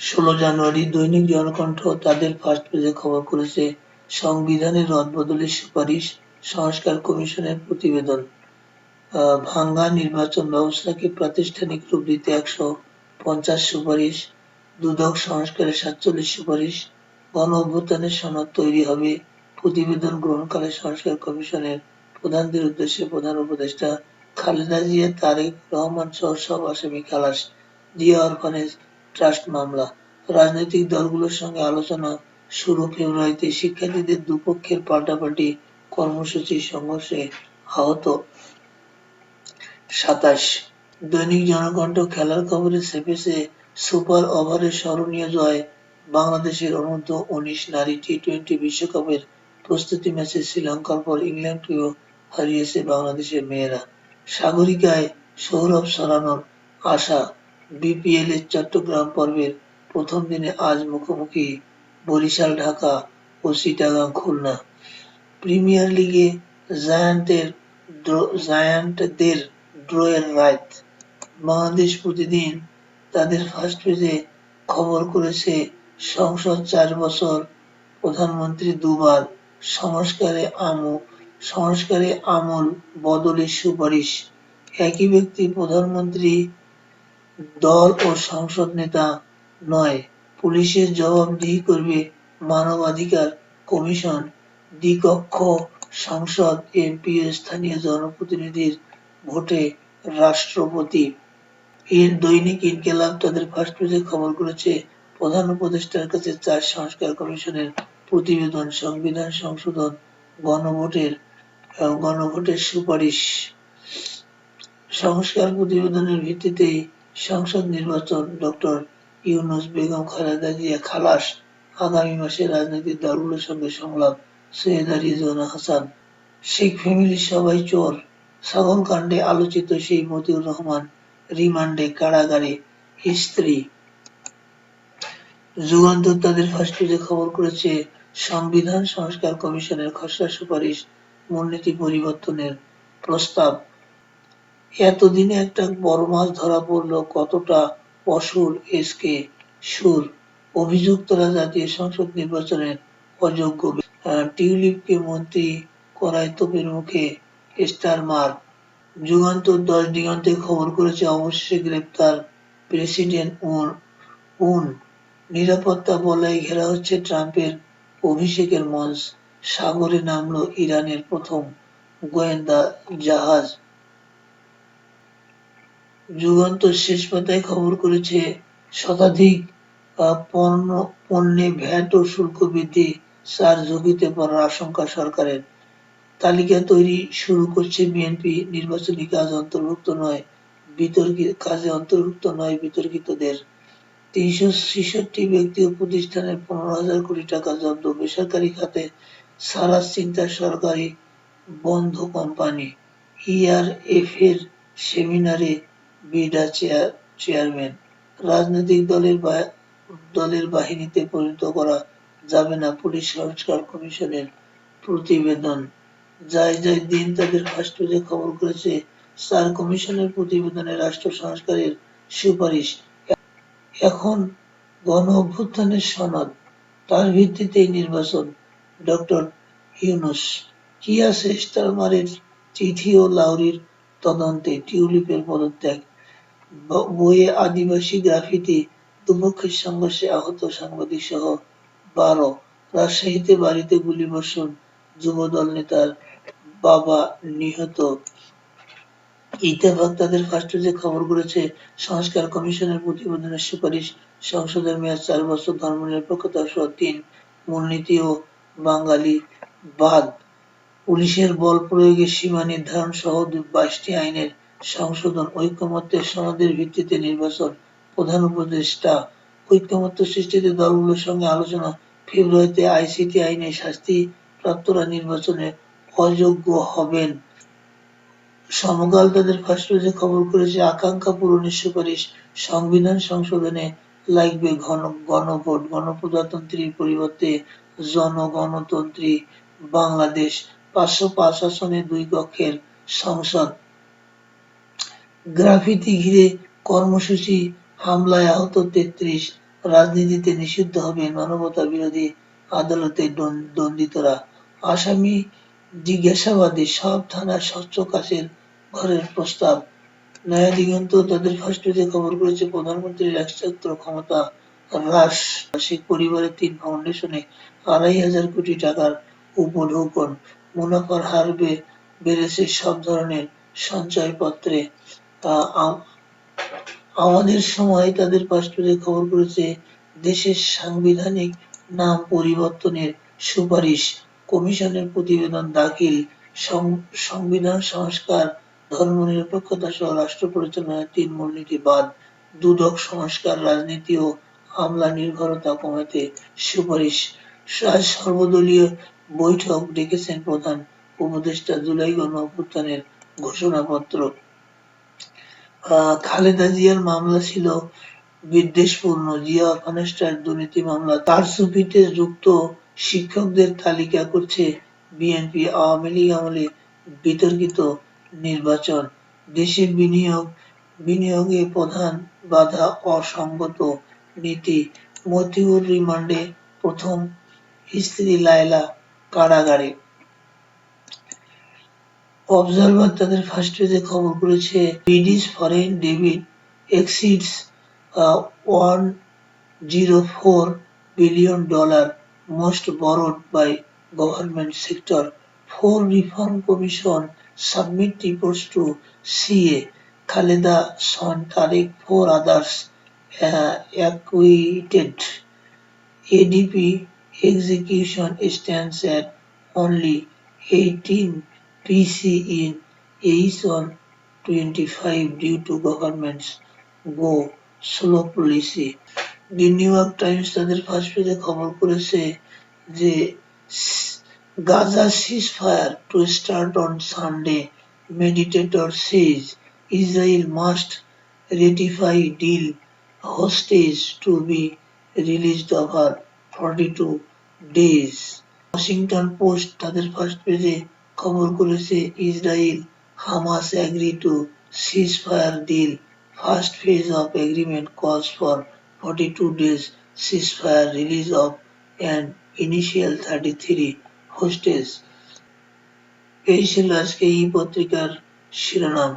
ষোলো জানুয়ারি দৈনিক জনকণ্ঠ তাদের ফার্স্ট পেজে খবর করেছে, সংবিধানের রদবদলের সুপারিশ সংস্কার কমিশনের প্রতিবেদন। ভাঙ্গা নির্বাচন ব্যবস্থাকে প্রাতিষ্ঠানিক রূপ দিতে একশো পঞ্চাশ সুপারিশ, দুদক সংস্কারের সাতচল্লিশ সুপারিশ, গণ অভ্যুত্থানের সনদ তৈরি হবে, প্রতিবেদন গ্রহণকালে সংস্কার কমিশনের প্রধানদের উদ্দেশ্যে প্রধান উপদেষ্টা খালেদা জিয়া, তারেক রহমান সহ সব আসামি খালাস জিয়া অরফানেজ ট্রাস্ট মামলা। রাজনৈতিক দলগুলোর সঙ্গে আলোচনা শুরু ফেব্রুয়ারিতে। শিক্ষার্থীদের দুপক্ষের পাল্টাপাল্টি কর্মসূচি সংঘর্ষে আহত। সাতাশ। দৈনিক জনকণ্ঠ খেলার খবরে চেপেছে সুপার ওভারের স্মরণীয় জয় বাংলাদেশের অনূর্ধ্ব উনিশ নারী টি টোয়েন্টি বিশ্বকাপের প্রস্তুতি ম্যাচে শ্রীলঙ্কার পর ইংল্যান্ডকেও হারিয়েছে বাংলাদেশের মেয়েরা। সাগরিকায় সৌরভ সরানোর আশা বিপিএল এর চট্টগ্রাম পর্বের প্রথম দিনে আজ মুখোমুখি বরিশাল, ঢাকা ও চিটাগাং খুলনা। প্রিমিয়ার লিগে জায়ান্টের জায়ান্টদের ড্রয়ের রাত বাংলাদেশ প্রতিদিন তাদের ফার্স্ট পেজে খবর করেছে, সংসদ চার বছর, প্রধানমন্ত্রী দুবার, সংস্কারে আমল সংস্কারে আমল বদলের সুপারিশ। একই ব্যক্তি প্রধানমন্ত্রী দল ও সংসদ নেতা নয়। পুলিশের জবাবদিহি করবে মানবাধিকার কমিশন। দ্বিকক্ষ সংসদ, এমপি ও স্থানীয় জনপ্রতিনিধির ভোটে রাষ্ট্রপতি। এর দৈনিক ইনকেলাব তাদের ফার্স্ট পেজে খবর করেছে, প্রধান উপদেষ্টার কাছে চার সংস্কার কমিশনের প্রতিবেদন, সংবিধান সংশোধন, গণভোটের গণভোটের সুপারিশ। সংস্কার প্রতিবেদনের ভিত্তিতেই সংসদ নির্বাচন ডক্টর ইউনুস বেগম খালেদা জিয়া খালাস। আগামী মাসে রাজনৈতিক দলগুলোর সঙ্গে সংলাপ, সৈয়দা রিজওয়ানা হাসান। শেখ ফ্যামিলির সবাই চোর। ছাগল কাণ্ডে আলোচিত সেই মতিউর রহমান রিমান্ডে কারাগারে স্ত্রী। যুগান্তর তাদের ফার্স্ট পেজে খবর করেছে সংবিধান সংস্কার কমিশনের খসড়া সুপারিশ, মূলনীতি পরিবর্তনের প্রস্তাব। এতদিনে একটা বড় মাছ ধরা পড়ল কতটা অসুর এসকে সুর। অভিযুক্তরা জাতীয় সংসদ নির্বাচনের অযোগ্য। টিউলিপকে মন্ত্রী করায় তোপের মুখে স্টার মার্ক যুগান্তর দশ দিগন্তে খবর করেছে অবশ্যই গ্রেপ্তার প্রেসিডেন্ট উন- উন। নিরাপত্তা বলয়ে ঘেরা হচ্ছে ট্রাম্পের অভিষেকের মঞ্চ। সাগরে নামলো ইরানের প্রথম গোয়েন্দা জাহাজ। যুগান্তর শেষ পাতায় খবর করেছে, শতাধিক পণ্য, পণ্যে ভ্যাট ও শুল্ক বৃদ্ধি চার ঝুঁকিতে পড়ার আশঙ্কা সরকারের। তালিকা তৈরি শুরু করছে বিএনপি নির্বাচনী কাজ অন্তর্ভুক্ত নয় বিতর্কিত কাজে অন্তর্ভুক্ত নয় বিতর্কিতদের। তিনশো ছেষট্টি ব্যক্তি ও প্রতিষ্ঠানের পনেরো হাজার কোটি টাকা জব্দ বেসরকারি খাতে, সারা চিন্তা সরকারি বন্ধ কোম্পানি ইআরএফ এর সেমিনারে বিডা চেয়ার, চেয়ারম্যান। রাজনৈতিক দলের দলের বাহিনীতে পরিণত করা যাবে না পুলিশ সংস্কার কমিশনের প্রতিবেদন। যায় যায় দিন তাদের ফার্স্ট খবর করেছে, স্যার কমিশনের প্রতিবেদনে রাষ্ট্র সংস্কারের সুপারিশ। এখন গণ অভ্যুত্থানের সনদ, তার ভিত্তিতেই নির্বাচন। ডক্টর ইউনুস, কি আছে স্টারমারের চিঠি ও লাউরির তদন্তে টিউলিপের পদত্যাগ? বইয়ে আদিবাসী গ্রাফিতি দুপক্ষের সংঘর্ষে আহত সাংবাদিক সহ বারো রাজশাহীতে বাড়িতে গুলিবর্ষণ যুবদল নেতার বাবা নিহত। ইত্তেফাক তাদের ফার্স্ট পেজে খবর করেছে, সংস্কার কমিশনের প্রতিবেদনের সুপারিশ, সংসদের মেয়াদ চার বছর, ধর্মনিরপেক্ষতা সহ তিন মূলনীতি ও বাঙালি বাদ। পুলিশের বল প্রয়োগের সীমা নির্ধারণ সহ বাইশটি আইনের সংশোধন ঐকমত্যের সনদের ভিত্তিতে নির্বাচন, প্রধান উপদেষ্টা। ঐকমত্য সৃষ্টিতে দলগুলোর সঙ্গে আলোচনা, ফেব্রুয়ারিতে আইসিটি আইনে শাস্তি প্রাপ্তরা নির্বাচনে অযোগ্য হবেন। সমকাল তাদের ফার্স্ট পেজে খবর করেছে, আকাঙ্ক্ষা পূরণের সুপারিশ সংবিধান সংশোধনে লাগবে ঘন, গণভোট, গণপ্রজাতন্ত্রীর পরিবর্তে জনগণতন্ত্রী বাংলাদেশ। পাঁচশো পাঁচ আসনে দুই কক্ষের সংসদ। গ্রাফিতি ঘিরে কর্মসূচি হামলায় আহত তেত্রিশ রাজনীতিতে নিষিদ্ধ হবে মানবতা বিরোধী আদালতে দণ্ডিতরা। আসামি জিজ্ঞাসাবাদে সব থানার স্বচ্ছ কাছের ঘরের প্রস্তাব। নয়া দিগন্ত তাদের পেজে খবর করেছে প্রধানমন্ত্রীর একচ্ছত্র ক্ষমতা হ্রাস। শেখ পরিবারের তিন ফাউন্ডেশনে আড়াই হাজার কোটি টাকার উপঢৌকন। মুনাফার হারবে বেড়েছে সব ধরনের সঞ্চয়পত্রে। আহ, আমাদের সময় তাদের পেজে খবর করেছে দেশের সাংবিধানিক নাম পরিবর্তনের সুপারিশ কমিশনের প্রতিবেদন দাখিল। সংবিধান সংস্কার ধর্মনিরপেক্ষতা সহ রাষ্ট্র পরিচালনায় তিন মূলনীতি বাদ দুদক সংস্কার রাজনীতি ও আমলা নির্ভরতা কমাতে সুপারিশ। সর্বদলীয় বৈঠক ডেকেছেন প্রধান উপদেষ্টা জুলাই গণ অভ্যুত্থানের ঘোষণাপত্র। খালেদা জিয়ার মামলা ছিল বিদ্বেষপূর্ণ। জিয়া ফানেস্টার দুর্নীতি মামলা। কারচুপিতে যুক্ত শিক্ষকদের তালিকা করছে বিএনপি আওয়ামী লীগ আমলে বিতর্কিত নির্বাচন। দেশে বিনিয়োগ, বিনিয়োগে প্রধান বাধা অসঙ্গত নীতি। মতিউর রিমান্ডে প্রথম স্ত্রী লায়লা কারাগারে। অবজারভার তাদের ফার্স্ট পেজে খবর করেছে British foreign debit exceeds one zero four billion dollar most borrowed by government sector four reform commission submit reports to C A Khaleda son Tarique four others acquitted ADP execution stands at only eighteen PC in H1 25 due to government's go slow policy. The New York Times তাদের first পেজে খবর করেছে যে Gaza ceasefire to start on Sunday mediator says Israel must ratify deal hostage to be released over forty two days Washington Post তাদের first পেজে খবর করেছে Israel Hamas agree to ceasefire deal. First phase of agreement calls for 42 days ceasefire release of an initial 33 hostages এই ছিল আজকে এই পত্রিকার শিরোনাম।